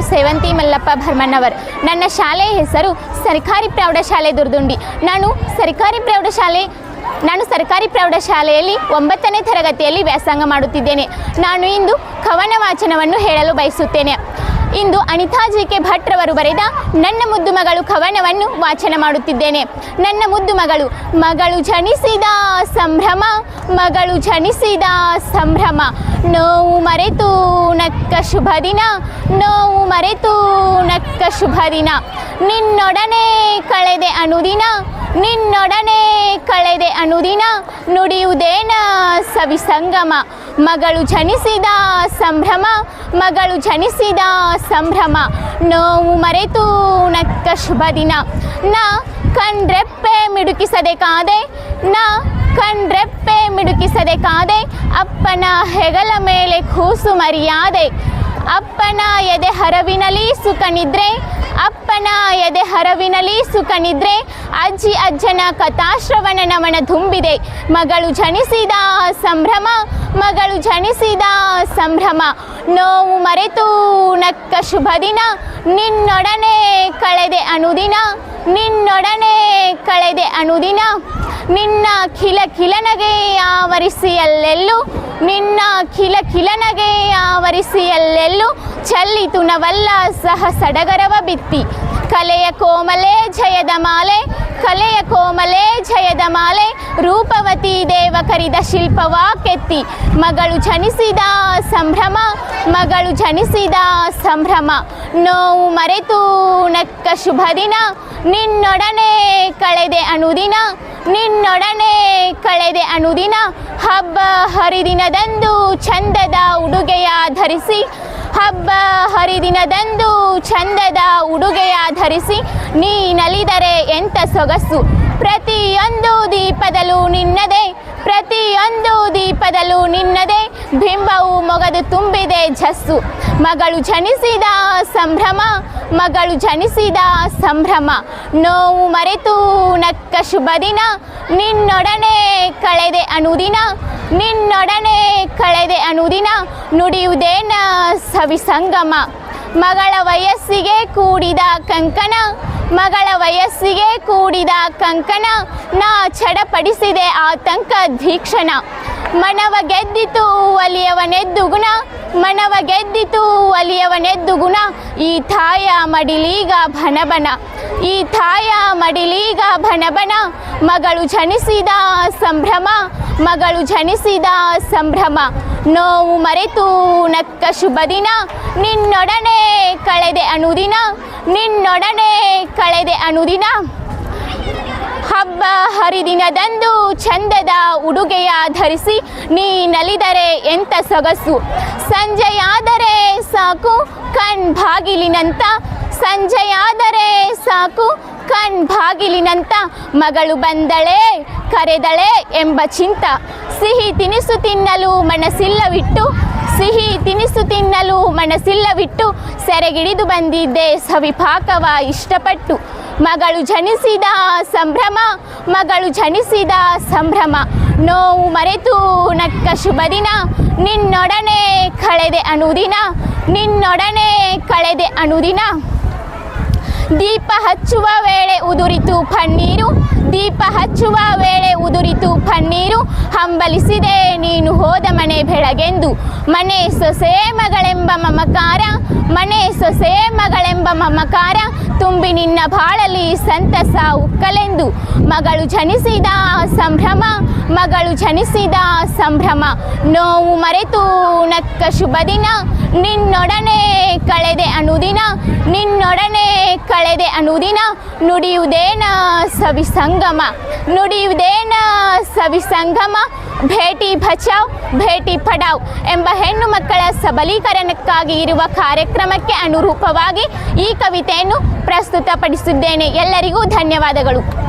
ಸೇವಂತಿ ಮಲ್ಲಪ್ಪ ಭರ್ಮಣ್ಣವರ್. ನನ್ನ ಶಾಲೆಯ ಹೆಸರು ಸರ್ಕಾರಿ ಪ್ರೌಢಶಾಲೆ ದುರ್ದುಂಡಿ. ನಾನು ಸರ್ಕಾರಿ ಪ್ರೌಢಶಾಲೆ, ನಾನು ಸರ್ಕಾರಿ ಪ್ರೌಢಶಾಲೆಯಲ್ಲಿ ಒಂಬತ್ತನೇ ತರಗತಿಯಲ್ಲಿ ವ್ಯಾಸಂಗ ಮಾಡುತ್ತಿದ್ದೇನೆ. ನಾನು ಇಂದು ಕವನ ವಾಚನವನ್ನು ಹೇಳಲು ಬಯಸುತ್ತೇನೆ. ಇಂದು ಅನಿತಾ ಜಿ ಕೆ ಭಟ್ರವರು ಬರೆದ ನನ್ನ ಮುದ್ದು ಮಗಳು ಕವನವನ್ನು ವಾಚನ ಮಾಡುತ್ತಿದ್ದೇನೆ. ನನ್ನ ಮುದ್ದು ಮಗಳು ಮಗಳು ಜನಿಸಿದ ಸಂಭ್ರಮ, ಮಗಳು ಜನಿಸಿದ ಸಂಭ್ರಮ. ನೋವು ಮರೆತು ನಕ್ಕ ಶುಭ ದಿನ, ನೋವು ಮರೆತು ನಕ್ಕ ಶುಭ ದಿನ. ನಿನ್ನೊಡನೆ ಕಳೆದೆ ಅನುದಿನ, ನಿನ್ನೊಡನೆ ಕಳೆದೆ ಅನುದಿನ, ನುಡಿಯುವುದೇನ ಸವಿಸಂಗಮ. ಮಗಳು ಜನಿಸಿದ ಸಂಭ್ರಮ, ಮಗಳು ಜನಿಸಿದ ಸಂಭ್ರಮ. ನೋವು ಮರೆತು ನಕ್ಕ ಶುಭ ದಿನ. ನಾ ಕಣ್ರೆಪ್ಪೆ ಮಿಡುಕಿಸದೆ ಕಾದೆ, ನ ಕಣ್ರೆಪ್ಪೆ ಮಿಡುಕಿಸದೆ ಕಾದೆ, ಅಪ್ಪನ ಹೆಗಲ ಮೇಲೆ ಕೂಸು ಮರಿಯಾದೆ. ಅಪ್ಪನ ಎದೆ ಹರವಿನಲಿ ಸುಖ ನಿದ್ರೆ ಅಪ್ಪನ ಎದೆ ಹರವಿನಲ್ಲಿ ಸುಖ ನಿದ್ರೆ, ಅಜ್ಜಿ ಅಜ್ಜನ ಕಥಾಶ್ರವಣ ನಮನ ತುಂಬಿದೆ. ಮಗಳು ಜನಿಸಿದ ಸಂಭ್ರಮ, ಮಗಳು ಜನಿಸಿದ ಸಂಭ್ರಮ. ನೋವು ಮರೆತು ನಕ್ಕ ಶುಭ ದಿನ, ನಿನ್ನೊಡನೆ ಕಳೆದೆ ಅನುದಿನ, ನಿನ್ನೊಡನೆ ಕಳೆದೆ ಅನುದಿನ. ನಿನ್ನ ಕಿಲ ಕಿಲನಗೆ ಆವರಿಸಿ ಅಲ್ಲೆಲ್ಲೂ, ನಿನ್ನ ಕಿಲ ಕಿಲನಗೆ ಆವರಿಸಿ ಅಲ್ಲೆಲ್ಲೂ ಚಲ್ಲಿತು ನವಲ್ಲ ಸಹ ಸಡಗರವ ಬಿತ್ತಿ. ಕಲೆಯ ಕೋಮಲೆ ಜಯದ ಮಾಲೆ, ಕಲೆಯ ಕೋಮಲೆ ಜಯದ ಮಾಲೆ, ರೂಪವತಿ ದೇವ ಕರಿದ ಶಿಲ್ಪವಾ ಕೆತ್ತಿ. ಮಗಳು ಜನಿಸಿದ ಸಂಭ್ರಮ, ಮಗಳು ಜನಿಸಿದ ಸಂಭ್ರಮ. ನೋವು ಮರೆತು ನಕ್ಕ ಶುಭ ದಿನ, ನಿನ್ನೊಡನೆ ಕಳೆದೆ ಅನುದಿನ, ನಿನ್ನೊಡನೆ ಕಳೆದೆ ಅನುದಿನ. ಹಬ್ಬ ಹರಿದಿನದಂದು ಚಂದದ ಉಡುಗೆಯ ಧರಿಸಿ ಹಬ್ಬ ಹರಿದಿನದಂದು ಚಂದದ ಉಡುಗೆಯ ಧರಿಸಿ ನೀ ನಲಿದರೆ ಎಂತ ಸೊಗಸು. ಪ್ರತಿಯೊಂದು ದೀಪದಲ್ಲೂ ನಿನ್ನದೇ, ಪ್ರತಿಯೊಂದು ದೀಪದಲ್ಲೂ ನಿನ್ನದೇ, ಬಿಂಬವು ಮೊಗದು ತುಂಬಿದೆ ಜಸ್ಸು ಮಗಳು ಜನಿಸಿದ ಸಂಭ್ರಮ, ಮಗಳು ಜನಿಸಿದ ಸಂಭ್ರಮ. ನೋವು ಮರೆತು ನಕ್ಕ ಶುಭ ದಿನ, ನಿನ್ನೊಡನೆ ಕಳೆದೆ ಅನುದಿನ, ನಿನ್ನೊಡನೆ ಕಳೆದೆ ಅನುದಿನ ನುಡಿಯುವುದೇನ? ಸವಿಸಂಗಮ. ಮಗಳ ವಯಸ್ಸಿಗೆ ಕೂಡಿದ ಕಂಕಣ, ಮಗಳ ವಯಸ್ಸಿಗೆ ಕೂಡಿದ ಕಂಕಣ, ನಾ ಚಡಪಡಿಸಿದೆ ಆತಂಕ ದೀಕ್ಷಣ ಮನವ ಗೆದ್ದಿತು ಒಲಿಯವನೆದ್ದು ಗುಣ ಮನವ ಗೆದ್ದಿತು ಒಲಿಯವನೆದ್ದು ಗುಣ. ಈ ತಾಯ ಮಡಿಲೀಗ ಭನಬನ. ಈ ತಾಯ ಮಡಿಲೀಗ ಭನಬನ. ಮಗಳು ಜನಿಸಿದ ಸಂಭ್ರಮ. ಮಗಳು ಜನಿಸಿದ ಸಂಭ್ರಮ. ನೋವು ಮರೆತು ನಕ್ಕ ಶುಭ ದಿನ. ನಿನ್ನೊಡನೆ ಕಳೆದೆ ಅನುದಿನ. ನಿನ್ನೊಡನೆ ಕಳೆದೆ ಅನುದಿನ. ಹಬ್ಬ ಹರಿದಿನದಂದು ಚಂದದ ಉಡುಗೆಯ ಧರಿಸಿ ನೀ ನಲಿದರೆ ಎಂತ ಸೊಗಸು. ಸಂಜೆಯಾದರೆ ಸಾಕು ಕಣ್ ಬಾಗಿಲಿನಂತ. ಸಂಜೆಯಾದರೆ ಸಾಕು ಕಣ್ ಬಾಗಿಲಿನಂತ. ಮಗಳು ಬಂದಳೆ, ಕರೆದಳೆ ಎಂಬ ಚಿಂತ. ಸಿಹಿ ತಿನಿಸು ತಿನ್ನಲು ಮನಸ್ಸಿಲ್ಲವಿಟ್ಟು. ಸಿಹಿ ತಿನಿಸು ತಿನ್ನಲು ಮನಸ್ಸಿಲ್ಲವಿಟ್ಟು. ಸೆರೆಗಿಡಿದು ಬಂದಿದ್ದೆ ಸವಿಪಾಕವ ಇಷ್ಟಪಟ್ಟು. ಮಗಳು ಜನಿಸಿದ ಸಂಭ್ರಮ, ಮಗಳು ಜನಿಸಿದ ಸಂಭ್ರಮ. ನೋವು ಮರೆತು ನಕ್ಕ ಶುಭ ದಿನ, ನಿನ್ನೊಡನೆ ಕಳೆದೆ ಅನುದಿನ, ನಿನ್ನೊಡನೆ ಕಳೆದೆ ಅನುದಿನ. ದೀಪ ಹಚ್ಚುವ ವೇಳೆ ಉದುರಿತು ಪನ್ನೀರು. ದೀಪ ಹಚ್ಚುವ ವೇಳೆ ಉದುರಿತು ಪನ್ನೀರು. ಹಂಬಲಿಸಿದೆ, ನೀನು ಹೋದ ಮನೆ ಬೆಳಗೆಂದು. ಮನೆ ಸೊಸೆ ಮಗಳೆಂಬ ಮಮಕಾರ. ಮನೆ ಸೊಸೆ ಮಗಳೆಂಬ ಮಮಕಾರ. ತುಂಬಿ ನಿನ್ನ ಬಾಳಲಿ ಸಂತಸ ಉಕ್ಕಲೆಂದು. ಮಗಳು ಜನಿಸಿದ ಸಂಭ್ರಮ. ಮಗಳು ಜನಿಸಿದ ಸಂಭ್ರಮ. ನೋವು ಮರೆತು ನಕ್ಕ ಶುಭ ದಿನ ನಿನ್ನೊಡನೆ ಕಳೆದೆ ಅನುದಿನ, ನಿನ್ನೊಡನೆ ಕಳೆದೆ ಅನುದಿನ, ನುಡಿಯುವುದೇನ ಸವಿಸಂಗಮ ನುಡಿಯುವುದೇನ ಸವಿಸಂಗಮ, ಭೇಟಿ ಬಚಾವ್ ಭೇಟಿ ಪಡಾವ್ ಎಂಬ ಹೆಣ್ಣು ಮಕ್ಕಳ ಸಬಲೀಕರಣಕ್ಕಾಗಿ ಇರುವ ಕಾರ್ಯಕ್ರಮಕ್ಕೆ ಅನುರೂಪವಾಗಿ ಈ ಕವಿತೆಯನ್ನು ಪ್ರಸ್ತುತಪಡಿಸಿದ್ದೇನೆ. ಎಲ್ಲರಿಗೂ ಧನ್ಯವಾದಗಳು.